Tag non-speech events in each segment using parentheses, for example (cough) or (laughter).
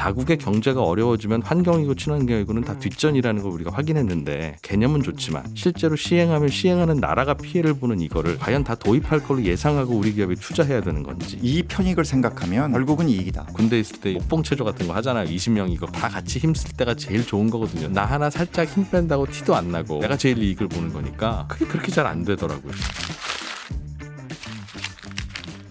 자국의 경제가 어려워지면 환경이고 친환경이고는 다 뒷전이라는 걸 우리가 확인했는데 개념은 좋지만 실제로 시행하면 시행하는 나라가 피해를 보는 이거를 과연 다 도입할 걸로 예상하고 우리 기업이 투자해야 되는 건지 이 편익을 생각하면 결국은 이익이다. 군대 있을 때 목봉체조 같은 거 하잖아요. 20명 이거 다 같이 힘쓸 때가 제일 좋은 거거든요. 나 하나 살짝 힘 뺀다고 티도 안 나고 내가 제일 이익을 보는 거니까 그게 그렇게 잘 안 되더라고요.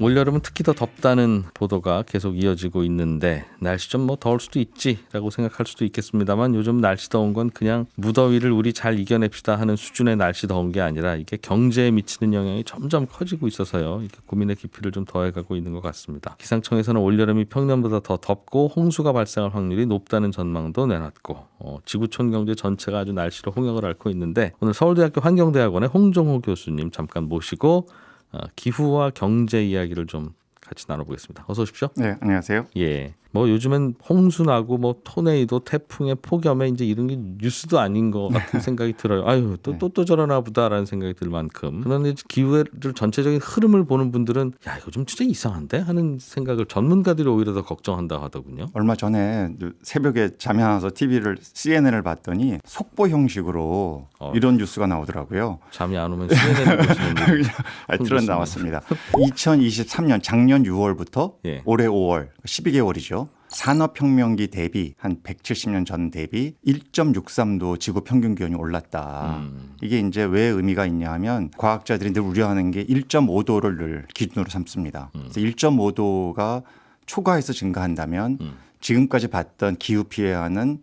올여름은 특히 더 덥다는 보도가 계속 이어지고 있는데 날씨 좀 뭐 더울 수도 있지라고 생각할 수도 있겠습니다만 요즘 날씨 더운 건 그냥 무더위를 우리 잘 이겨냅시다 하는 수준의 날씨 더운 게 아니라 이게 경제에 미치는 영향이 점점 커지고 있어서요. 이게 고민의 깊이를 좀 더해가고 있는 것 같습니다. 기상청에서는 올여름이 평년보다 더 덥고 홍수가 발생할 확률이 높다는 전망도 내놨고 어, 지구촌 경제 전체가 아주 날씨로 홍역을 앓고 있는데 오늘 서울대학교 환경대학원의 홍종호 교수님 잠깐 모시고 어, 기후와 경제 이야기를 좀 같이 나눠보겠습니다. 어서 오십시오. 네, 안녕하세요. 예. 뭐 요즘엔 홍수 나고 뭐 토네이도 태풍에 폭염에 이제 이런 게 뉴스도 아닌 것 같은 생각이 들어요. 아유 또또 또 저러나 보다라는 생각이 들 만큼 그런데 기후를 전체적인 흐름을 보는 분들은 야 이거 좀 진짜 이상한데 하는 생각을 전문가들이 오히려 더 걱정한다 하더군요. 얼마 전에 새벽에 잠이 안 와서 TV를 CNN을 봤더니 속보 형식으로 어. 이런 뉴스가 나오더라고요. 잠이 안 오면 CNN 보시는 틀어 나왔습니다. 2023년 작년 6월부터 예. 올해 5월 12개월이죠. 산업혁명기 대비 한 170년 전 대비 1.63도 지구 평균 기온이 올랐다. 음. 이게 이제 왜 의미가 있냐 하면 과학자들이 늘 우려하는 게 1.5도를 늘 기준으로 삼습니다. 그래서 1.5도가 초과해서 증가한다면 음. 지금까지 봤던 기후 피해와는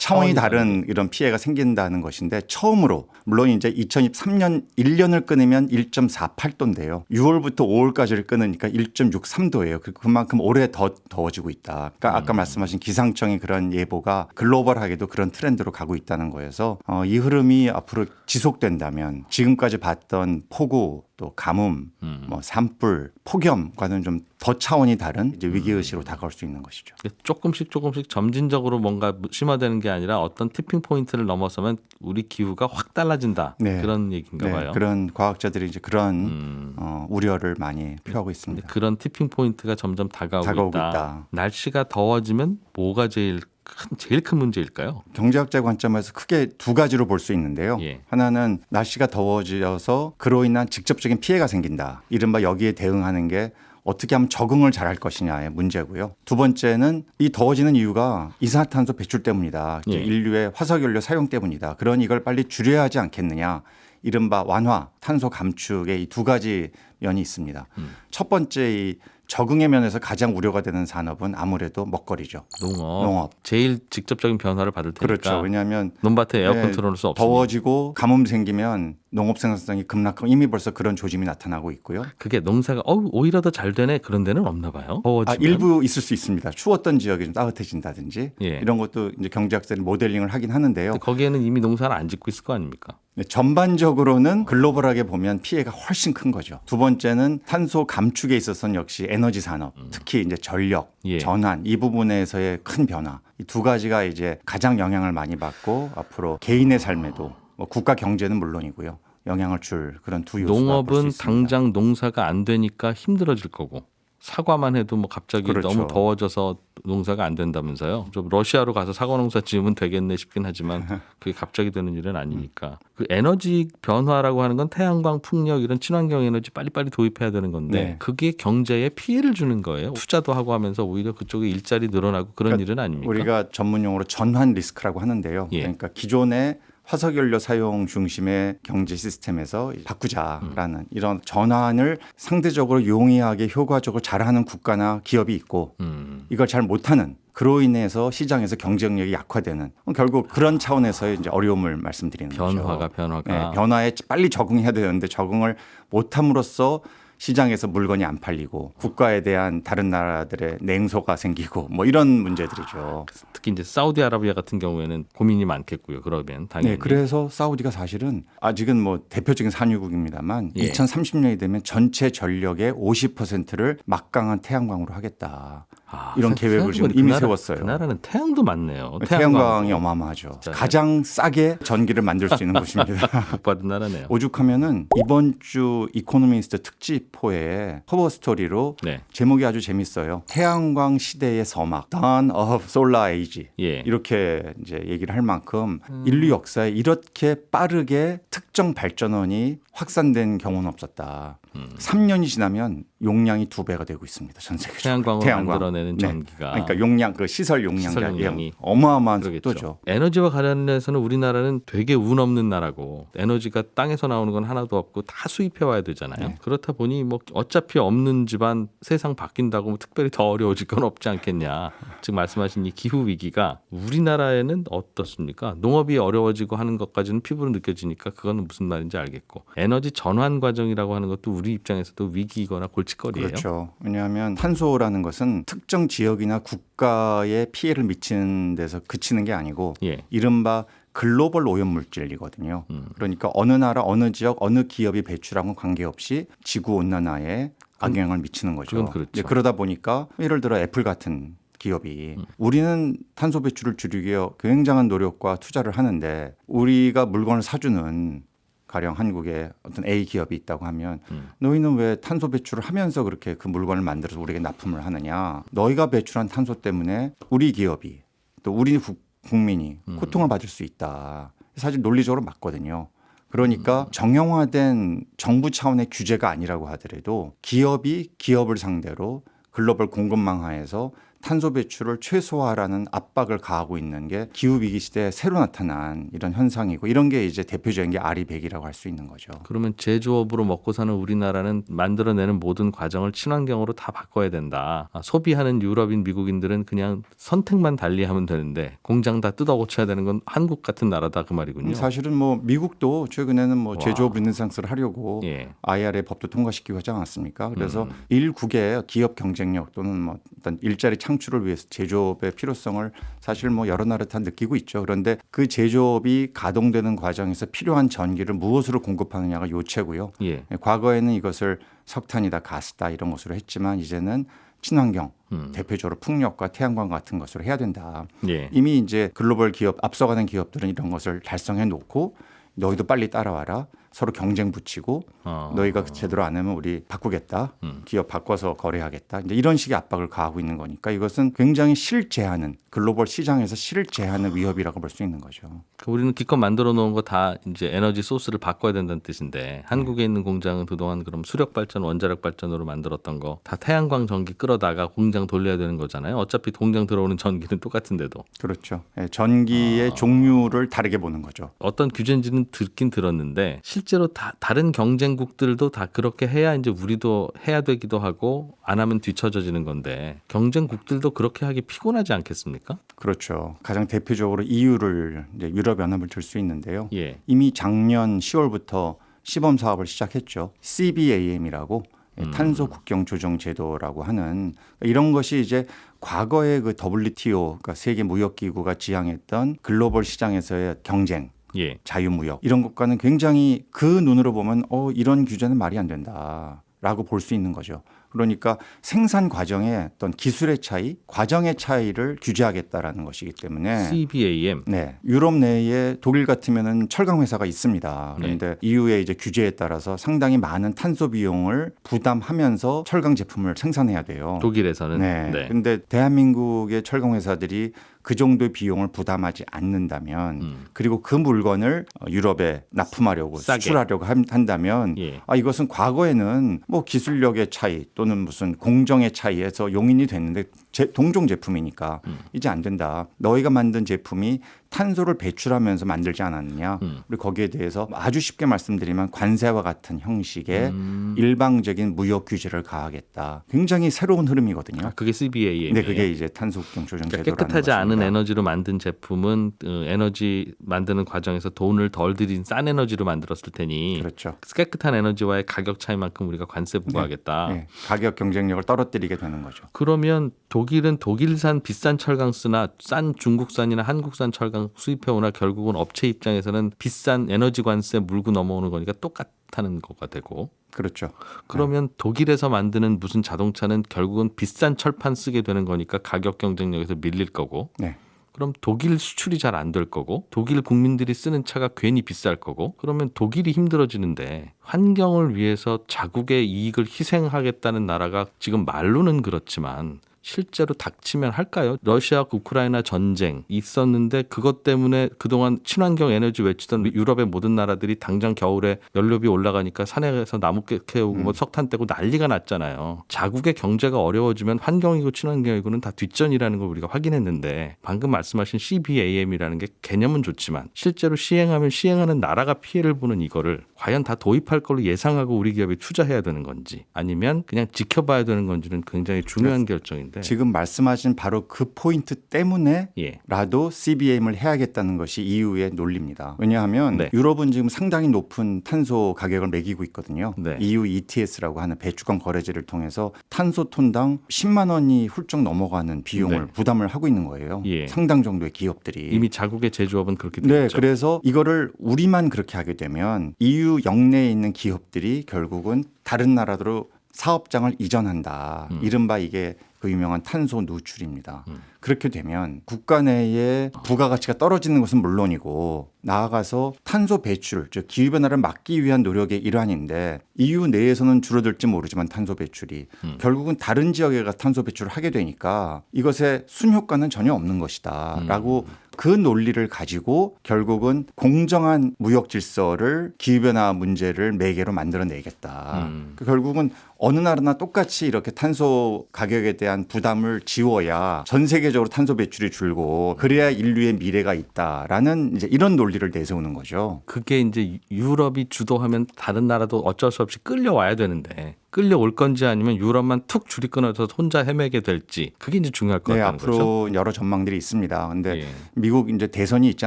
차원이 다른 이런 피해가 생긴다는 것인데 처음으로 물론 이제 2023년 1년을 끊으면 1.48도인데요. 6월부터 5월까지를 끊으니까 1.63도예요. 그만큼 올해 더 더워지고 있다. 그러니까 아까 말씀하신 기상청의 그런 예보가 글로벌하게도 그런 트렌드로 가고 있다는 거여서 어, 이 흐름이 앞으로 지속된다면 지금까지 봤던 폭우 또 가뭄, 뭐 산불, 폭염과는 좀 더 차원이 다른 이제 위기 의식으로 다가올 수 있는 것이죠. 조금씩 조금씩 점진적으로 뭔가 심화되는 게 아니라 어떤 티핑 포인트를 넘어서면 우리 기후가 확 달라진다 네. 그런 얘기인가 네, 봐요. 그런 과학자들이 이제 그런 음. 어, 우려를 많이 표하고 있습니다. 그런 티핑 포인트가 점점 다가오고, 다가오고 있다. 있다. 날씨가 더워지면 뭐가 제일 큰 제일 큰 문제일까요? 경제학자 관점에서 크게 두 가지로 볼 수 있는데요. 예. 하나는 날씨가 더워져서 그로 인한 직접적인 피해가 생긴다. 이른바 여기에 대응하는 게 어떻게 하면 적응을 잘할 것이냐의 문제고요. 두 번째는 이 더워지는 이유가 이산화탄소 배출 때문이다. 예. 인류의 화석연료 사용 때문이다. 그러니 이걸 빨리 줄여야 하지 않겠느냐. 이른바 완화, 탄소 감축의 이 두 가지 면이 있습니다. 음. 첫 번째 이 적응의 면에서 가장 우려가 되는 산업은 아무래도 먹거리죠. 농업. 농업. 제일 직접적인 변화를 받을 테니까. 그렇죠. 왜냐하면 논밭에 에어컨 네, 틀어놓을 수 없으니 더워지고 가뭄 생기면 농업 생산성이 급락하고 이미 벌써 그런 조짐이 나타나고 있고요. 그게 농사가 어 오히려 더 잘 되네 그런 데는 없나 봐요. 아, 더워지면 일부 있을 수 있습니다. 추웠던 지역이 좀 따뜻해진다든지 예. 이런 것도 이제 경제학자들이 모델링을 하긴 하는데요. 거기에는 이미 농사를 안 짓고 있을 거 아닙니까? 네, 전반적으로는 글로벌하게 보면 피해가 훨씬 큰 거죠. 두 번째는 탄소 감축에 있어서는 역시 에너지 산업, 특히 이제 전력, 예. 전환 이 부분에서의 큰 변화. 이 두 가지가 이제 가장 영향을 많이 받고 앞으로 개인의 삶에도 뭐 국가 경제는 물론이고요. 영향을 줄 그런 두 요소가 농업은 있습니다. 당장 농사가 안 되니까 힘들어질 거고 사과만 해도 뭐 갑자기 그렇죠. 너무 더워져서 농사가 안 된다면서요. 좀 러시아로 가서 사과 농사 지으면 되겠네 싶긴 하지만 (laughs) 그게 갑자기 되는 일은 아니니까. 그 에너지 변화라고 하는 건 태양광, 풍력 이런 친환경 에너지 빨리빨리 도입해야 되는 건데 네. 그게 경제에 피해를 주는 거예요. 투자도 하고 하면서 오히려 그쪽에 일자리 늘어나고 그런 그러니까 일은 아닙니까? 우리가 전문 용어로 전환 리스크라고 하는데요. 예. 그러니까 기존의 화석연료 사용 중심의 경제 시스템에서 바꾸자라는 이런 전환을 상대적으로 용이하게 효과적으로 잘하는 국가나 기업이 있고 음. 이걸 잘 못하는 그로 인해서 시장에서 경쟁력이 약화되는 결국 그런 차원에서의 이제 어려움을 말씀드리는 변화가 거죠. 변화가 네, 변화에 빨리 적응해야 되는데 적응을 못함으로써 시장에서 물건이 안 팔리고 국가에 대한 다른 나라들의 냉소가 생기고 뭐 이런 문제들이죠. 특히 이제 사우디아라비아 같은 경우에는 고민이 많겠고요. 그러면 당연히 네, 그래서 사우디가 사실은 아직은 뭐 대표적인 산유국입니다만 예. 2030년이 되면 전체 전력의 50%를 막강한 태양광으로 하겠다. 아, 이런 생- 계획을 지금 이미 그 나라- 세웠어요. 그 나라는 태양도 많네요. 태양광 이 어마어마하죠. 진짜. 가장 싸게 전기를 만들 수 있는 곳입니다. (laughs) 복 받은 나라네요. 오죽하면은 이번 주 이코노미스트 특집호에 커버 스토리로 네. 제목이 아주 재밌어요. 태양광 시대의 서막, Dawn of Solar Age. 예. 이렇게 이제 얘기를 할 만큼 음. 인류 역사에 이렇게 빠르게 특정 발전원이 확산된 경우는 없었다. 음. 3년이 지나면 용량이 두 배가 되고 있습니다. 전 세계적으로. 태양광으로 만들어내는 네. 전기가 그러니까 용량 그 시설 용량 시설 용량이 어마어마한 그러겠죠. 속도죠. 에너지와 관련해서는 우리나라는 되게 운 없는 나라고 에너지가 땅에서 나오는 건 하나도 없고 다 수입해 와야 되잖아요. 네. 그렇다 보니 뭐 어차피 없는 집안 세상 바뀐다고 뭐 특별히 더 어려워질 건 없지 않겠냐. 지금 말씀하신 이 기후 위기가 우리나라에는 어떻습니까? 농업이 어려워지고 하는 것까지는 피부로 느껴지니까 그거는 무슨 말인지 알겠고 에너지 전환 과정이라고 하는 것도 우리 입장에서도 위기거나 골칫거리예요. 그렇죠. 왜냐하면 탄소라는 것은 특정 지역이나 국가에 피해를 미치는 데서 그치는 게 아니고 예. 이른바 글로벌 오염 물질이거든요. 음. 그러니까 어느 나라, 어느 지역, 어느 기업이 배출한 건 관계없이 지구 온난화에 악영향을 미치는 거죠. 그렇죠. 이제 그러다 보니까 예를 들어 애플 같은 기업이 음. 우리는 탄소 배출을 줄이기 위해 굉장한 노력과 투자를 하는데 우리가 물건을 사주는 가령 한국에 어떤 A 기업이 있다고 하면 음. 너희는 왜 탄소 배출을 하면서 그렇게 그 물건을 만들어서 우리에게 납품을 하느냐? 너희가 배출한 탄소 때문에 우리 기업이 또 우리 국- 국민이 음. 고통을 받을 수 있다. 사실 논리적으로 맞거든요. 그러니까 음. 정형화된 정부 차원의 규제가 아니라고 하더라도 기업이 기업을 상대로 글로벌 공급망 하에서 탄소 배출을 최소화라는 압박을 가하고 있는 게 기후 위기 시대에 새로 나타난 이런 현상이고 이런 게 이제 대표적인 게 아리백이라고 할 수 있는 거죠. 그러면 제조업으로 먹고 사는 우리나라는 만들어내는 모든 과정을 친환경으로 다 바꿔야 된다. 아, 소비하는 유럽인 미국인들은 그냥 선택만 달리하면 되는데 공장 다 뜯어 고쳐야 되는 건 한국 같은 나라다 그 말이군요. 사실은 뭐 미국도 최근에는 뭐 와. 제조업 르네상스를 하려고 예. IRA 법도 통과시키고 하지 않았습니까? 그래서 음. 일국의 기업 경쟁력 또는 뭐 어떤 일자리 창 출을 위해서 제조업의 필요성을 사실 뭐 여러 나라 다 느끼고 있죠. 그런데 그 제조업이 가동되는 과정에서 필요한 전기를 무엇으로 공급하느냐가 요체고요. 예. 과거에는 이것을 석탄이다, 가스다 이런 것으로 했지만 이제는 친환경, 음. 대표적으로 풍력과 태양광 같은 것으로 해야 된다. 예. 이미 이제 글로벌 기업 앞서가는 기업들은 이런 것을 달성해 놓고 너희도 빨리 따라와라. 서로 경쟁 붙이고 어. 너희가 제대로 안 하면 우리 바꾸겠다. 음. 기업 바꿔서 거래하겠다. 이제 이런 식의 압박을 가하고 있는 거니까 이것은 굉장히 실제하는 글로벌 시장에서 실제하는 위협이라고 볼 수 있는 거죠. 그 우리는 기껏 만들어 놓은 거 다 이제 에너지 소스를 바꿔야 된다는 뜻인데 한국에 있는 공장은 그동안 그럼 수력 발전, 원자력 발전으로 만들었던 거 다 태양광 전기 끌어다가 공장 돌려야 되는 거잖아요. 어차피 공장 들어오는 전기는 (laughs) 똑같은데도 그렇죠. 예, 전기의 종류를 다르게 보는 거죠. 어떤 규제인지는 듣긴 들었는데 실 제로 다 다른 경쟁국들도 다 그렇게 해야 이제 우리도 해야 되기도 하고 안 하면 뒤처져지는 건데 경쟁국들도 그렇게 하기 피곤하지 않겠습니까? 그렇죠. 가장 대표적으로 EU를 이제 유럽 연합을 들 수 있는데요. 예. 이미 작년 10월부터 시범 사업을 시작했죠. CBAM이라고 음. 탄소 국경 조정 제도라고 하는 이런 것이 이제 과거의 그 WTO 그러니까 세계 무역 기구가 지향했던 글로벌 시장에서의 경쟁 예. 자유무역 이런 것과는 굉장히 그 눈으로 보면 어 이런 규제는 말이 안 된다라고 볼 수 있는 거죠. 그러니까 생산 과정의 어떤 기술의 차이, 과정의 차이를 규제하겠다라는 것이기 때문에 CBAM. 네. 유럽 내에 독일 같으면은 철강 회사가 있습니다. 그런데 EU의 이제 규제에 따라서 상당히 많은 탄소 비용을 부담하면서 철강 제품을 생산해야 돼요. 독일에서는 네. 네. 근데 대한민국의 철강 회사들이 그 정도의 비용을 부담하지 않는다면 음. 그리고 그 물건을 어, 유럽에 납품하려고 싸게. 수출하려고 한- 한다면 예. 아 이것은 과거에는 뭐 기술력의 차이 또는 무슨 공정의 차이에서 용인이 됐는데 제, 동종 제품이니까 음. 이제 안 된다. 너희가 만든 제품이 탄소를 배출하면서 만들지 않았느냐. 음. 그리고 거기에 대해서 아주 쉽게 말씀드리면 관세와 같은 형식의 음. 일방적인 무역 규제를 가하겠다. 굉장히 새로운 흐름이거든요. 아, 그게 CBAM. 네, 그게 이제 탄소 국경 조정 그러니까 제도라는 깨끗하지 않은 것입니다. 에너지로 만든 제품은 어, 에너지 만드는 과정에서 돈을 덜 들인 싼 에너지로 만들었을 테니 그렇죠. 깨끗한 에너지와의 가격 차이만큼 우리가 관세 부과하겠다. 네, 가격 경쟁력을 떨어뜨리게 되는 거죠. 그러면 독일은 독일산 비싼 철강 쓰나 싼 중국산이나 한국산 철강 수입해오나 결국은 업체 입장에서는 비싼 에너지 관세 물고 넘어오는 거니까 똑같다는 거가 되고 그렇죠. 그러면 독일에서 만드는 무슨 자동차는 결국은 비싼 철판 쓰게 되는 거니까 가격 경쟁력에서 밀릴 거고 네. 그럼 독일 수출이 잘 안 될 거고 독일 국민들이 쓰는 차가 괜히 비쌀 거고 그러면 독일이 힘들어지는데 환경을 위해서 자국의 이익을 희생하겠다는 나라가 지금 말로는 그렇지만 실제로 닥치면 할까요? 러시아 우크라이나 전쟁 있었는데 그것 때문에 그동안 친환경 에너지 외치던 유럽의 모든 나라들이 당장 겨울에 연료비 올라가니까 산에서 나무 캐오고 뭐 석탄 떼고 난리가 났잖아요. 자국의 경제가 어려워지면 환경이고 친환경이고는 다 뒷전이라는 걸 우리가 확인했는데 방금 말씀하신 CBAM이라는 게 개념은 좋지만 실제로 시행하면 시행하는 나라가 피해를 보는 이거를 과연 다 도입할 걸로 예상하고 우리 기업이 투자해야 되는 건지 아니면 그냥 지켜봐야 되는 건지는 굉장히 중요한 결정인데 지금 말씀하신 바로 그 포인트 때문에 예. 라도 CBAM을 해야겠다는 것이 EU의 논리입니다. 왜냐하면 네. 유럽은 지금 상당히 높은 탄소 가격을 매기고 있거든요. 네. EU ETS라고 하는 배주권 거래제를 통해서 탄소 톤당 10만 원이 훌쩍 넘어가는 비용을 네. 부담을 하고 있는 거예요. 예. 상당 정도의 기업들이 이미 자국의 제조업은 그렇게 네, 됐죠. 그래서 이거를 우리만 그렇게 하게 되면 EU 영내에 있는 기업들이 결국은 다른 나라로 사업장을 이전한다. 음. 이른바 이게 그 유명한 탄소 누출입니다. 그렇게 되면 국가 내의 부가가치가 떨어지는 것은 물론이고 나아가서 탄소 배출, 즉 기후 변화를 막기 위한 노력의 일환인데 EU 내에서는 줄어들지 모르지만 탄소 배출이 음. 결국은 다른 지역에 가 탄소 배출을 하게 되니까 이것의 순효과는 전혀 없는 음. 것이다라고 그 논리를 가지고 결국은 공정한 무역 질서를 기후변화 문제를 매개로 만들어내겠다. 음. 그 결국은 어느 나라나 똑같이 이렇게 탄소 가격에 대한 부담을 지워야 전 세계적으로 탄소 배출이 줄고 그래야 인류의 미래가 있다라는 이제 이런 논리를 내세우는 거죠. 그게 이제 유럽이 주도하면 다른 나라도 어쩔 수 없이 끌려와야 되는데 끌려올 건지 아니면 유럽만 툭 줄이 끊어서 혼자 헤매게 될지 그게 이제 중요할 것 네, 같다는 앞으로 거죠. 여러 전망들이 있습니다. 근데 예. 미국 이제 대선이 있지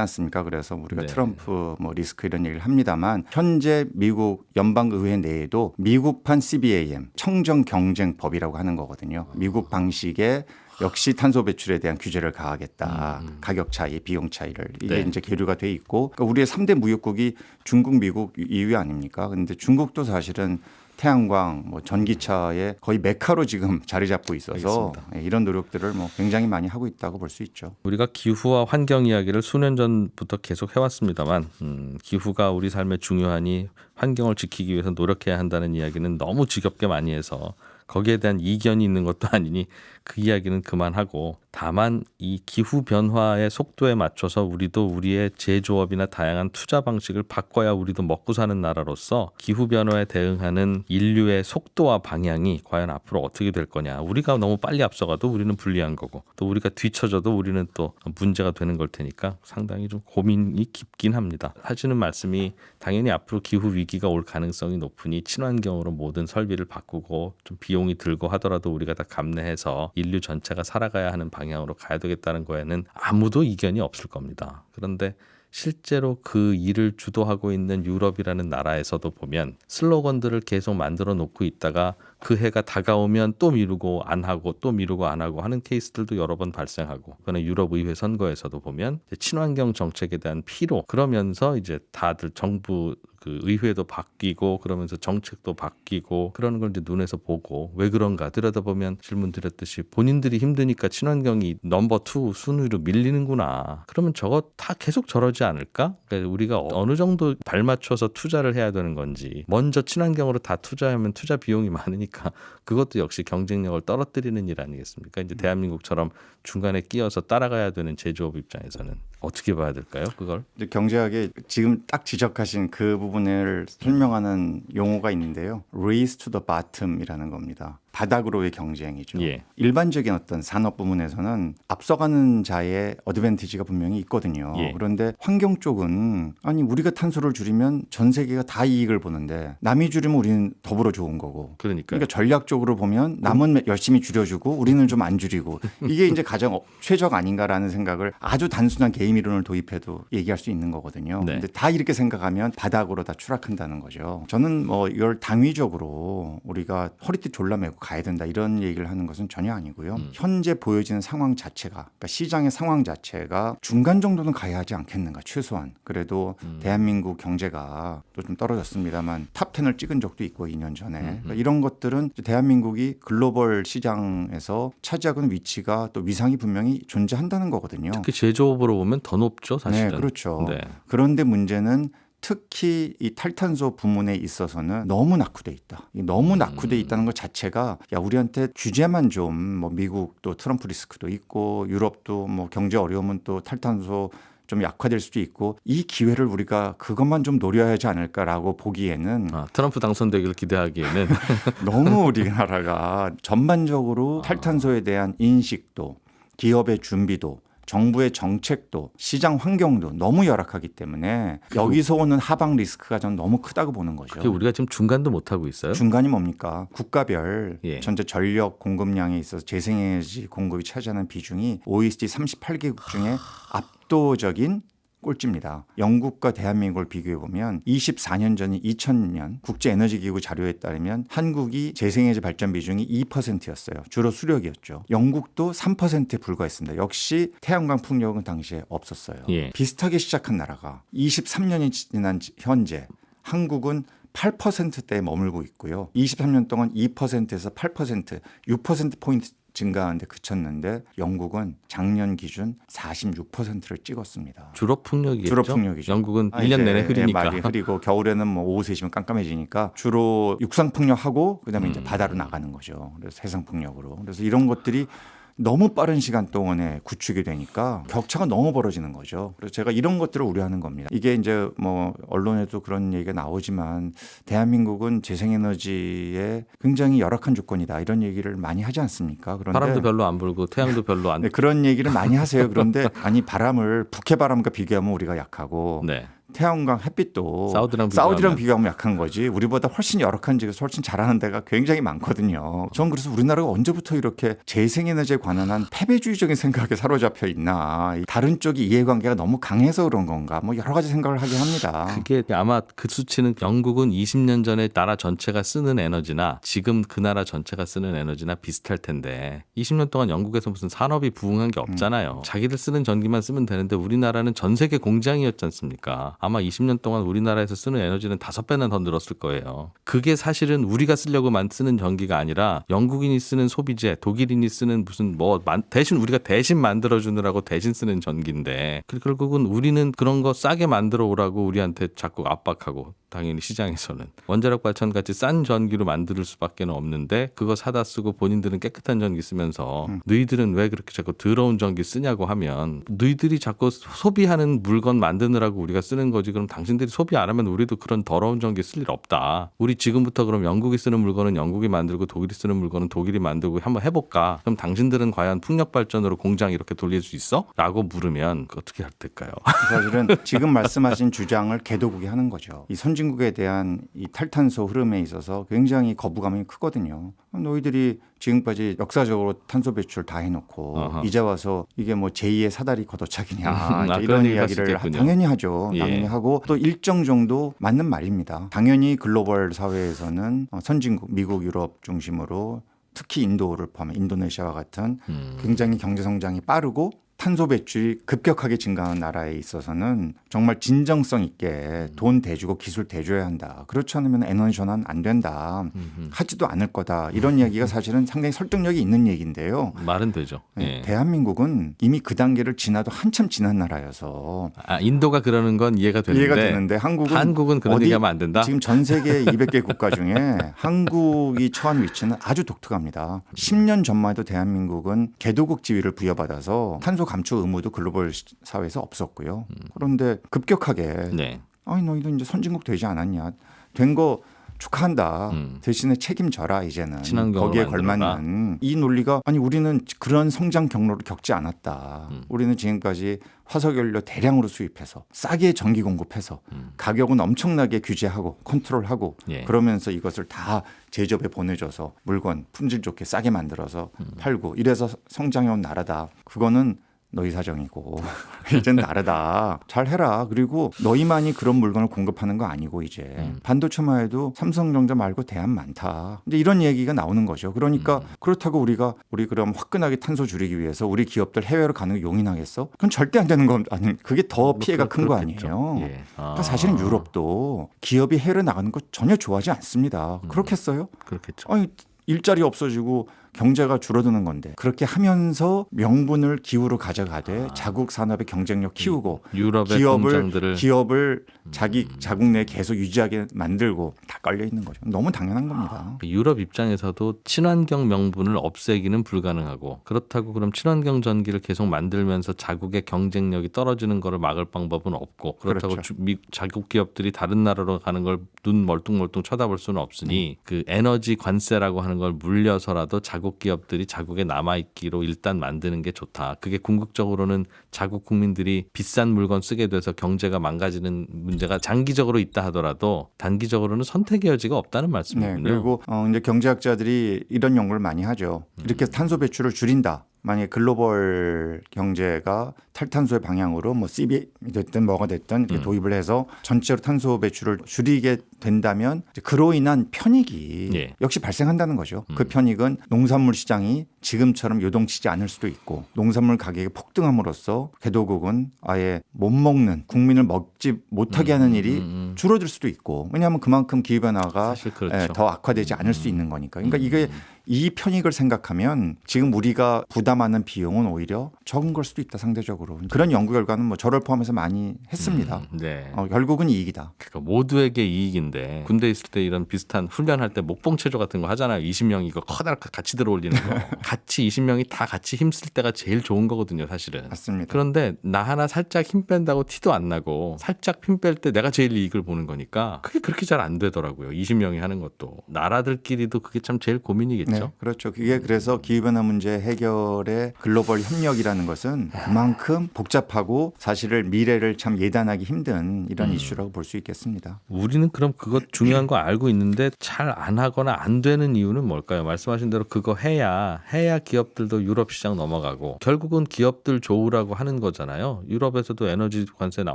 않습니까? 그래서 우리가 네. 트럼프 뭐 리스크 이런 얘기를 합니다만 현재 미국 연방 의회 내에도 미국판 CBAM 청정 경쟁법이라고 하는 거거든요. 미국 방식의 역시 탄소 배출에 대한 규제를 가하겠다. 가격 차이, 비용 차이를 이게 음, 네. 이제 계류가 돼 있고 그러니까 우리의 3대 무역국이 중국, 미국, EU 아닙니까? 근데 중국도 사실은 태양광, 뭐 전기차의 거의 메카로 지금 (laughs) 자리 잡고 있어서 알겠습니다. 예, 이런 노력들을 뭐 굉장히 많이 하고 있다고 볼 수 있죠. 우리가 기후와 환경 이야기를 수년 전부터 계속 해왔습니다만 음, 기후가 우리 삶에 중요하니 환경을 지키기 위해서 노력해야 한다는 이야기는 너무 지겹게 많이 해서 거기에 대한 이견이 있는 것도 (laughs) 아니니 그 이야기는 그만하고 다만 이 기후 변화의 속도에 맞춰서 우리도 우리의 제조업이나 다양한 투자 방식을 바꿔야 우리도 먹고 사는 나라로서 기후 변화에 대응하는 인류의 속도와 방향이 과연 앞으로 어떻게 될 거냐. 우리가 너무 빨리 앞서가도 우리는 불리한 거고 또 우리가 뒤처져도 우리는 또 문제가 되는 걸 테니까 상당히 좀 고민이 깊긴 합니다. 하시는 말씀이 당연히 앞으로 기후 위기가 올 가능성이 높으니 친환경으로 모든 설비를 바꾸고 좀 비용이 들고 하더라도 우리가 다 감내해서 인류 전체가 살아가야 하는 방향 으로 가야 되겠다는 거에는 아무도 이견이 없을 겁니다. 그런데 실제로 그 일을 주도하고 있는 유럽이라는 나라에서도 보면 슬로건들을 계속 만들어 놓고 있다가 그 해가 다가오면 또 미루고 안 하고 또 미루고 안 하고 하는 케이스들도 여러 번 발생하고 그러나 유럽 의회 선거에서도 보면 친환경 정책에 대한 피로 그러면서 이제 다들 정부 그 의회도 바뀌고 그러면서 정책도 바뀌고 그러는 걸 이제 눈에서 보고 왜 그런가 들여다보면 질문 드렸듯이 본인들이 힘드니까 친환경이 넘버 투 순위로 밀리는구나. 그러면 저거 다 계속 저러지 않을까? 그러니까 우리가 어느 정도 발맞춰서 투자를 해야 되는 건지 먼저 친환경으로 다 투자하면 투자 비용이 많으니까 (laughs) 그것도 역시 경쟁력을 떨어뜨리는 일 아니겠습니까? 이제 대한민국처럼 중간에 끼어서 따라가야 되는 제조업 입장에서는 어떻게 봐야 될까요? 그걸? 경제학에 지금 딱 지적하신 그 부분을 설명하는 용어가 있는데요. race to the bottom이라는 겁니다. 바닥으로의 경쟁이죠. 예. 일반적인 어떤 산업 부문에서는 앞서가는 자의 어드밴티지가 분명히 있거든요. 예. 그런데 환경 쪽은 아니 우리가 탄소를 줄이면 전 세계가 다 이익을 보는데 남이 줄이면 우리는 더불어 좋은 거고. 그러니까 그러니까 전략적으로 보면 남은 열심히 줄여주고 우리는 좀 안 줄이고 이게 이제 가장 어- 최적 아닌가라는 생각을 아주 단순한 개인 이론을 도입해도 얘기할 수 있는 거거든요. 네. 근데 다 이렇게 생각하면 바닥으로 다 추락한다는 거죠. 저는 뭐 이걸 당위적으로 우리가 허리띠 졸라매고 가야 된다 이런 얘기를 하는 것은 전혀 아니고요. 음. 현재 보여지는 상황 자체가 그러니까 시장의 상황 자체가 중간 정도는 가야 하지 않겠는가 최소한 그래도 음. 대한민국 경제가 또 좀 떨어졌습니다만 탑 10을 찍은 적도 있고 2년 전에 음, 그러니까 이런 것들은 대한민국이 글로벌 시장에서 차지하고 있는 위치가 또 위상이 분명히 존재한다는 거거든요. 특히 제조업으로 보면 더 높죠, 사실은. 네, 그렇죠. 네. 그런데 문제는 특히 이 탈탄소 부문에 있어서는 너무 낙후돼 있다. 이 너무 낙후돼 있다는 것 자체가 야 우리한테 규제만 좀 뭐 미국도 트럼프 리스크도 있고 유럽도 뭐 경제 어려움은 또 탈탄소 좀 약화될 수도 있고 이 기회를 우리가 그것만 좀 노려야 하지 않을까라고 보기에는 아, 트럼프 당선되기를 기대하기에는 (laughs) 너무 우리나라가 전반적으로 탈탄소에 대한 인식도 기업의 준비도 정부의 정책도 시장 환경도 너무 열악하기 때문에 여기서 오는 하방 리스크가 저는 너무 크다고 보는 거죠. 그게 우리가 지금 중간도 못 하고 있어요. 중간이 뭡니까? 국가별 예. 전체 전력 공급량에 있어서 재생에너지 공급이 차지하는 비중이 OECD 38개국 중에 압도적인 꼴찌입니다. 영국과 대한민국을 비교해 보면 24년 전인 2000년 국제 에너지 기구 자료에 따르면 한국이 재생에너지 발전 비중이 2%였어요. 주로 수력이었죠. 영국도 3%에 불과했습니다. 역시 태양광 풍력은 당시에 없었어요. 예. 비슷하게 시작한 나라가 23년이 지난 지- 현재 한국은 8%대에 머물고 있고요. 23년 동안 2%에서 8%, 6% 포인트 증가하는데 그쳤는데 영국은 작년 기준 46%를 찍었습니다. 주로 풍력이겠죠. 주로 풍력이죠. 영국은 아, 1년 이제 내내 예, 흐리니까. 말이 흐리고 겨울에는 뭐 오후 3시면 깜깜해지니까 주로 육상 풍력하고 그다음에 이제 음. 바다로 나가는 거죠. 그래서 해상 풍력으로. 그래서 이런 것들이 너무 빠른 시간 동안에 구축이 되니까 격차가 너무 벌어지는 거죠. 그래서 제가 이런 것들을 우려하는 겁니다. 이게 이제 뭐 언론에도 그런 얘기가 나오지만 대한민국은 재생에너지에 굉장히 열악한 조건이다 이런 얘기를 많이 하지 않습니까? 그런데 바람도 별로 안 불고 태양도 별로 안 네, 그런 얘기를 많이 하세요. 그런데 아니 바람을 북해 바람과 비교하면 우리가 약하고 네. 태양광 햇빛도 사우디랑 사우디랑 비교하면. 약한 거지 우리보다 훨씬 열악한 지에서 훨씬 잘하는 데가 굉장히 많거든요. 전 그래서 우리나라가 언제부터 이렇게 재생에너지에 관한 한 패배주의적인 생각에 사로잡혀 있나 이 다른 쪽이 이해관계가 너무 강해서 그런 건가 뭐 여러 가지 생각을 하게 합니다. 그게 아마 그 수치는 영국은 20년 전에 나라 전체가 쓰는 에너지나 지금 그 나라 전체가 쓰는 에너지나 비슷할 텐데 20년 동안 영국에서 무슨 산업이 부흥한 게 없잖아요. 자기들 쓰는 전기만 쓰면 되는데 우리나라는 전 세계 공장이었지 않습니까? 아마 20년 동안 우리나라에서 쓰는 에너지는 다섯 배나 더 늘었을 거예요. 그게 사실은 우리가 쓰려고만 쓰는 전기가 아니라 영국인이 쓰는 소비재, 독일인이 쓰는 무슨 뭐 만- 대신 우리가 대신 만들어 주느라고 대신 쓰는 전기인데 그- 결국은 우리는 그런 거 싸게 만들어 오라고 우리한테 자꾸 압박하고 당연히 시장에서는 원자력 발전 같이 싼 전기로 만들 수밖에 없는데 그거 사다 쓰고 본인들은 깨끗한 전기 쓰면서 너희들은 왜 그렇게 자꾸 더러운 전기 쓰냐고 하면 너희들이 자꾸 소비하는 물건 만드느라고 우리가 쓰는 거지 그럼 당신들이 소비 안 하면 우리도 그런 더러운 전기 쓸 일 없다. 우리 지금부터 그럼 영국이 쓰는 물건은 영국이 만들고 독일이 쓰는 물건은 독일이 만들고 한번 해볼까? 그럼 당신들은 과연 풍력 발전으로 공장 이렇게 돌릴 수 있어? 라고 물으면 어떻게 할 될까요? 사실은 지금 말씀하신 주장을 개도국이 하는 거죠. 이 선진 국에 대한 이 탈탄소 흐름에 있어서 굉장히 거부감이 크거든요. 너희들이 지금까지 역사적으로 탄소 배출 다 해놓고 아하. 이제 와서 이게 뭐 제2의 사다리 걷어차기냐 아, 이런 이야기를 있겠군요. 당연히 하죠. 예. 당연히 하고 또 일정 정도 맞는 말입니다. 당연히 글로벌 사회에서는 어, 선진국 미국 유럽 중심으로 특히 인도를 포함해 인도네시아와 같은 음. 굉장히 경제 성장이 빠르고 탄소 배출이 급격하게 증가하는 나라에 있어서는 정말 진정성 있게 돈 대주고 기술 대줘야 한다. 그렇지 않으면 에너지 전환 안 된다. 하지도 않을 거다. 이런 이야기가 사실은 상당히 설득력이 있는 얘기인데요. 말은 되죠. 네, 예. 대한민국은 이미 그 단계를 지나도 한참 지난 나라여서 아, 인도가 그러는 건 이해가 되는데 이해가 되는데 한국은 한국은 그런 어디- 얘기하면 안 된다. 지금 전 세계 200개 국가 중에 한국이 처한 위치는 아주 독특합니다. 10년 전만 해도 대한민국은 개도국 지위를 부여받아서 탄소 감축 의무도 글로벌 시- 사회에서 없었고요. 그런데 급격하게 네. 아니 너희도 이제 선진국 되지 않았냐? 된 거 축하한다. 음. 대신에 책임져라 이제는 거기에. 걸맞는 이 논리가 아니 우리는 그런 성장 경로를 겪지 않았다. 음. 우리는 지금까지 화석연료 대량으로 수입해서 싸게 전기 공급해서 음. 가격은 엄청나게 규제하고 컨트롤하고 예. 그러면서 이것을 다 제조업에 보내줘서 물건 품질 좋게 싸게 만들어서 음. 팔고 이래서 성장해온 나라다. 그거는 너희 사정이고 (laughs) 이젠 다르다. 잘 해라. 그리고 너희만이 그런 물건을 공급하는 거 아니고 이제 음. 반도체만 해도 삼성전자 말고 대안 많다. 이제 이런 얘기가 나오는 거죠. 그러니까 음. 그렇다고 우리가 우리 그럼 화끈하게 탄소 줄이기 위해서 우리 기업들 해외로 가는 거 용인하겠어? 그건 절대 안 되는 건 아니. 그게 더뭐 피해가 그- 큰 거. 아니에요. 예. 아, 그러니까 사실은 유럽도 기업이 해외로 나가는 거 전혀 좋아하지 않습니다. 음. 그렇겠어요? 그렇겠죠. 아니 일자리 없어지고 경제가 줄어드는 건데 그렇게 하면서 명분을 기후로 가져가되 자국 산업의 경쟁력 키우고 유럽의 기업을 공장들을 기업을 자기 자국 내에 계속 유지하게 만들고 다 깔려 있는 거죠. 너무 당연한 겁니다. 유럽 입장에서도 친환경 명분을 없애기는 불가능하고 그렇다고 그럼 친환경 전기를 계속 만들면서 자국의 경쟁력이 떨어지는 것을 막을 방법은 없고 그렇다고 그렇죠. 주- 미- 자국 기업들이 다른 나라로 가는 걸 눈 멀뚱멀뚱 쳐다볼 수는 없으니 그 에너지 관세라고 하는 걸 물려서라도 자국 기업들이 자국에 남아 있기로 일단 만드는 게 좋다. 그게 궁극적으로는 자국 국민들이 비싼 물건 쓰게 돼서 경제가 망가지는 문제가 장기적으로 있다 하더라도 단기적으로는 선택의 여지가 없다는 네, 말씀이군요. 그리고 어, 이제 경제학자들이 이런 연구를 많이 하죠. 이렇게 탄소 배출을 줄인다. 만약에 글로벌 경제가 탈탄소의 방향으로 뭐 CB 됐든 뭐가 됐든 이렇게 도입을 해서 전체로 탄소 배출을 줄이게 된다면 그로 인한 편익이 예. 역시 발생한다는 거죠. 그 편익은 농산물 시장이 지금처럼 요동치지 않을 수도 있고 농산물 가격이 폭등함으로써 개도국은 아예 못 먹는 국민을 먹지 못하게 하는 일이 줄어들 수도 있고 왜냐하면 그만큼 기후 변화가 사실 그렇죠. 음. 예, 더 악화되지 않을 수 있는 거니까. 그러니까 이게 이 편익을 생각하면 지금 우리가 부담하는 비용은 오히려 적은 걸 수도 있다 상대적으로. 그런 연구 결과는 뭐 저를 포함해서 많이 했습니다. 네. 어, 결국은 이익이다. 그러니까 모두에게 이익인데 군대 있을 때 이런 비슷한 훈련할 때 목봉 체조 같은 거 하잖아요. 20명 이거 커다랗게 같이 들어올리는 거. (laughs) 같이 20명이 다 같이 힘쓸 때가 제일 좋은 거거든요, 사실은. 맞습니다. 그런데 나 하나 살짝 힘 뺀다고 티도 안 나고 살짝 힘 뺄 때 내가 제일 이익을 보는 거니까 그게 그렇게 잘 안 되더라고요. 20명이 하는 것도 나라들끼리도 그게 참 제일 고민이겠죠. 네, 그렇죠. 그게 그래서 기후변화 문제 해결의 글로벌 협력이라는 것은 그만큼 복잡하고 사실을 미래를 참 예단하기 힘든 이런 음. 이슈라고 볼 수 있겠습니다. 우리는 그럼 그것 중요한 거 알고 있는데 잘 안 하거나 안 되는 이유는 뭘까요? 말씀하신 대로 그거 해야 해야 기업들도 유럽 시장 넘어가고 결국은 기업들 좋으라고 하는 거잖아요. 유럽에서도 에너지 관세 나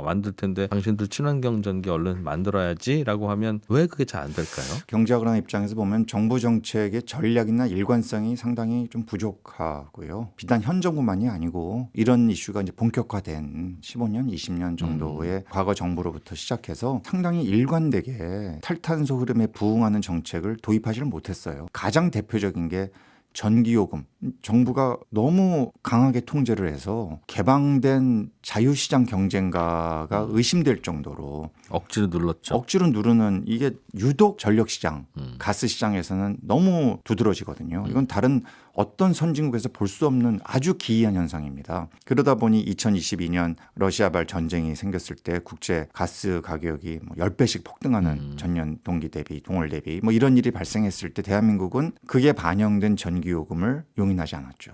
만들 텐데 당신들 친환경 전기 얼른 만들어야지라고 하면 왜 그게 잘 안 될까요? 경제학을 하는 입장에서 보면 정부 정책의 전략이나 일관성이 상당히 좀 부족하고요. 비단 현 정부만이 아니고 이런 이슈가 이제 본격화된 15년, 20년 정도의 과거 정부로부터 시작해서 상당히 일관되게 탈탄소 흐름에 부응하는 정책을 도입하지를 못했어요. 가장 대표적인 게 전기요금 정부가 너무 강하게 통제를 해서 개방된 자유시장 경쟁가가 의심될 정도로 억지로 눌렀죠. 억지로 누르는 이게 유독 전력시장, 음. 가스시장에서는 너무 두드러지거든요. 이건 다른 어떤 선진국에서 볼 수 없는 아주 기이한 현상입니다. 그러다 보니 2022년 러시아발 전쟁이 생겼을 때 국제 가스 가격이 뭐 10배씩 폭등하는 음. 전년 동기 대비, 동월 대비 뭐 이런 일이 발생했을 때 대한민국은 그게 반영된 전기요금을 용 인하지 않았죠.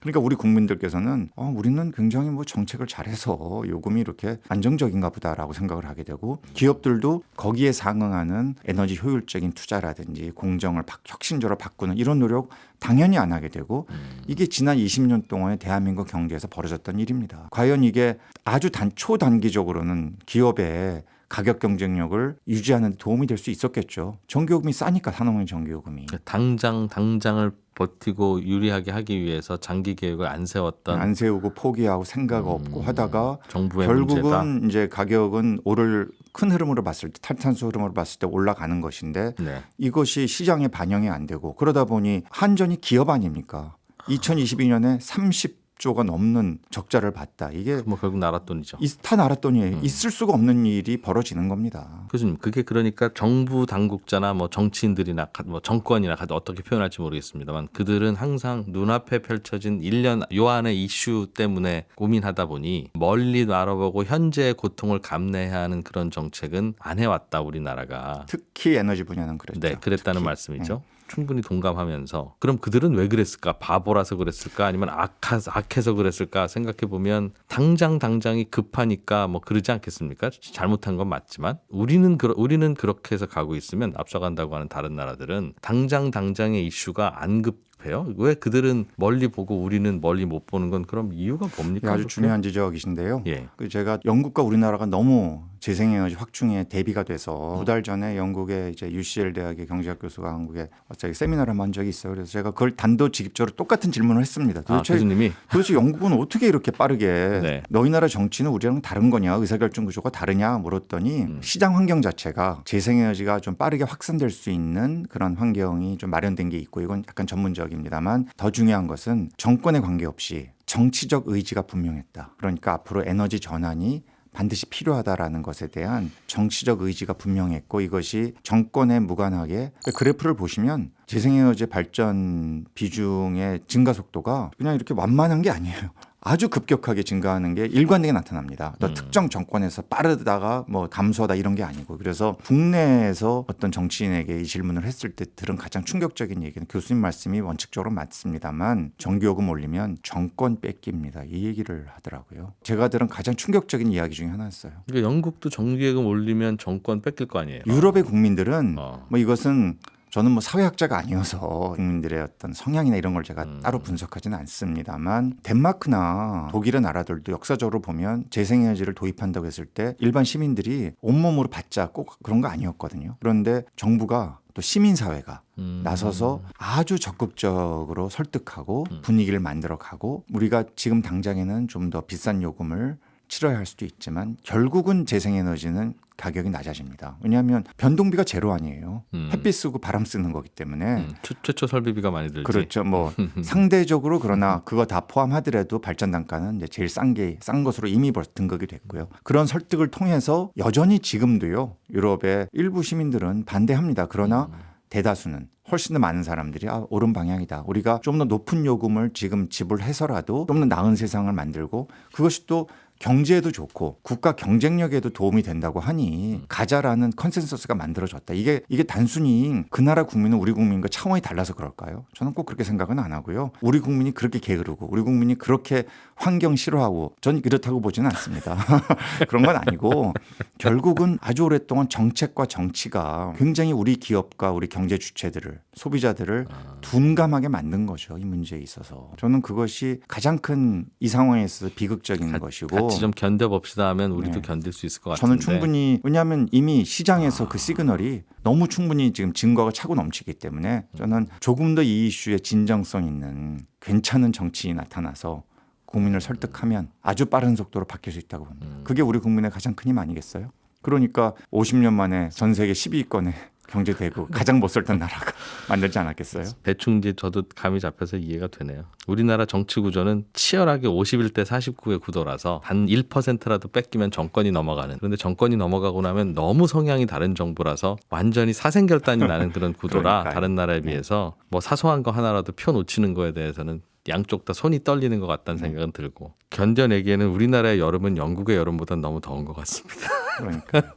그러니까 우리 국민들께서는 어, 우리는 굉장히 뭐 정책을 잘해서 요금이 이렇게 안정적인가 보다라고 생각을 하게 되고 기업들도 거기에 상응하는 에너지 효율적인 투자라든지 공정을 바- 혁신적으로 바꾸는 이런 노력 당연히 안 하게 되고 이게 지난 20년 동안의 대한민국 경제에서 벌어졌던 일입니다. 과연 이게 아주 단 초단기적으로는 기업의 가격 경쟁력을 유지하는 데 도움이 될 수 있었겠죠. 전기요금이 싸니까 산업용 전기요금이. 당장 당장을 버티고 유리하게 하기 위해서 장기 계획을 안 세웠던 안 세우고 포기하고 생각 없고 음, 하다가 정부의 문제다. 결국은 이제 가격은 오를 큰 흐름으로 봤을 때 탈탄소 흐름으로 봤을 때 올라가는 것인데 네. 이것이 시장에 반영이 안 되고 그러다 보니 한전이 기업 아닙니까? 2022년에 30 조가 넘는 적자를 봤다. 이게 뭐 결국 나라 돈이죠. 이- 다 알았더니 음. 있을 수가 없는 일이 벌어지는 겁니다. 교수님, 그게 그러니까 정부 당국자나 뭐 정치인들이나 가- 뭐 정권이나 가- 어떻게 표현할지 모르겠습니다만 그들은 항상 눈앞에 펼쳐진 일년 요한의 이슈 때문에 고민하다 보니 멀리 바라보고 현재의 고통을 감내해야 하는 그런 정책은 안 해왔다 우리나라가. 특히 에너지 분야는 그랬죠. 네, 그랬다는 특히. 말씀이죠. 충분히 동감하면서 그럼 그들은 왜 그랬을까? 바보라서 그랬을까? 아니면 악하, 악해서 그랬을까? 생각해 보면 당장 당장이 급하니까 뭐 그러지 않겠습니까? 잘못한 건 맞지만 우리는 그러, 우리는 그렇게 해서 가고 있으면 앞서간다고 하는 다른 나라들은 당장 당장의 이슈가 안 급해 답답해요? 왜 그들은 멀리 보고 우리는 멀리 못 보는 건 그럼 이유가 뭡니까? 예, 아주? 중요한 지적이신데요. 예. 그 제가 영국과 우리나라가 너무 재생에너지 확충에 대비가 돼서 두 달 전에 영국의 이제 UCL 대학의 경제학 교수가 한국에 갑자기 세미나를 한 적이 있어요. 그래서 제가 그걸 단도직입적으로 똑같은 질문을 했습니다. 아, 도대체 교수님이 (laughs) 도대체 영국은 어떻게 이렇게 빠르게 네. 너희 나라 정치는 우리랑 다른 거냐 의사결정 구조가 다르냐 물었더니 음. 시장 환경 자체가 재생에너지가 좀 빠르게 확산될 수 있는 그런 환경이 좀 마련된 게 있고 이건 약간 전문적입니다만 더 중요한 것은 정권에 관계없이 정치적 의지가 분명했다. 그러니까 앞으로 에너지 전환이 반드시 필요하다라는 것에 대한 정치적 의지가 분명했고 이것이 정권에 무관하게 그래프를 보시면 재생에너지 발전 비중의 증가 속도가 그냥 이렇게 완만한 게 아니에요. 아주 급격하게 증가하는 게 일관되게 나타납니다. 또 특정 정권에서 빠르다가 뭐 감소하다 이런 게 아니고 그래서 국내에서 어떤 정치인에게 이 질문을 했을 때 들은 가장 충격적인 얘기는 교수님 말씀이 원칙적으로 맞습니다만 전기요금 올리면 정권 뺏깁니다. 이 얘기를 하더라고요. 제가 들은 가장 충격적인 이야기 중에 하나였어요. 그러니까 영국도 정기예금 올리면 정권 뺏길 거 아니에요. 유럽의 국민들은 어. 뭐 이것은 저는 뭐 사회학자가 아니어서 국민들의 어떤 성향이나 이런 걸 제가 음. 따로 분석하지는 않습니다만 덴마크나 독일의 나라들도 역사적으로 보면 재생에너지를 도입한다고 했을 때 일반 시민들이 온몸으로 받자 꼭 그런 거 아니었거든요. 그런데 정부가 또 시민사회가 음. 나서서 아주 적극적으로 설득하고 음. 분위기를 만들어 가고 우리가 지금 당장에는 좀 더 비싼 요금을 치러야 할 수도 있지만 결국은 재생에너지는 가격이 낮아집니다. 왜냐하면 변동비가 제로 아니에요. 음. 햇빛 쓰고 바람 쓰는 거기 때문에 음, 최, 최초 설비비가 많이 들지. 그렇죠. 뭐 (laughs) 상대적으로 그러나 그거 다 포함하더라도 발전 단가는 이제 제일 싼 게 싼 것으로 이미 벌써 등극이 됐고요. 그런 설득을 통해서 여전히 지금도요. 유럽의 일부 시민들은 반대합니다. 그러나 대다수는 훨씬 더 많은 사람들이 아, 옳은 방향이다. 우리가 좀 더 높은 요금을 지금 지불해서라도 좀 더 나은 세상을 만들고 그것이 또 경제에도 좋고 국가 경쟁력에도 도움이 된다고 하니 가자라는 컨센서스가 만들어졌다. 이게 이게 단순히 그 나라 국민은 우리 국민과 차원이 달라서 그럴까요? 저는 꼭 그렇게 생각은 안 하고요. 우리 국민이 그렇게 게으르고 우리 국민이 그렇게 환경 싫어하고 전 그렇다고 보지는 않습니다. (laughs) 그런 건 아니고 결국은 아주 오랫동안 정책과 정치가 굉장히 우리 기업과 우리 경제 주체들을 소비자들을 둔감하게 만든 거죠. 이 문제에 있어서 저는 그것이 가장 큰 이 상황에 있어서 비극적인 가- 것이고 같이 좀 견뎌봅시다 하면 우리도 네. 견딜 수 있을 것 같은데. 저는 충분히 왜냐하면 이미 시장에서 그 시그널이 너무 충분히 지금 증거가 차고 넘치기 때문에 저는 조금 더 이 이슈에 진정성 있는 괜찮은 정치인이 나타나서 국민을 설득하면 아주 빠른 속도로 바뀔 수 있다고 봅니다. 그게 우리 국민의 가장 큰 힘 아니겠어요? 그러니까 50년 만에 전 세계 10위권에 경제대국 가장 못 살던 나라가 (laughs) 만들지 않았겠어요? 대충 이제 저도 감이 잡혀서 이해가 되네요. 우리나라 정치 구조는 치열하게 51대 49의 구도라서 단 1%라도 뺏기면 정권이 넘어가는. 그런데 정권이 넘어가고 나면 너무 성향이 다른 정부라서 완전히 사생결단이 나는 그런 구도라 그러니까요. 다른 나라에 네. 비해서 뭐 사소한 거 하나라도 표 놓치는 거에 대해서는 양쪽 다 손이 떨리는 것 같다는 네. 생각은 들고 견뎌내기에는 우리나라의 여름은 영국의 여름보다 너무 더운 것 같습니다. 그러니까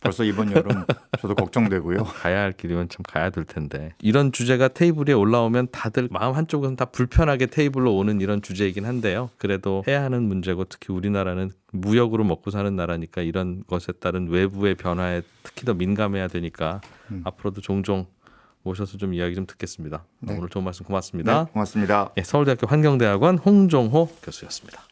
벌써 이번 여름 저도 걱정되고요. (laughs) 가야 할 길이면 참 가야 될 텐데 이런 주제가 테이블 위에 올라오면 다들 마음 한쪽은 다 불편하게 테이블로 오는 이런 주제이긴 한데요. 그래도 해야 하는 문제고 특히 우리나라는 무역으로 먹고 사는 나라니까 이런 것에 따른 외부의 변화에 특히 더 민감해야 되니까 음. 앞으로도 종종 모셔서 좀 이야기 좀 듣겠습니다. 네. 오늘 좋은 말씀 고맙습니다. 네, 고맙습니다. 예, 서울대학교 환경대학원 홍종호 교수였습니다.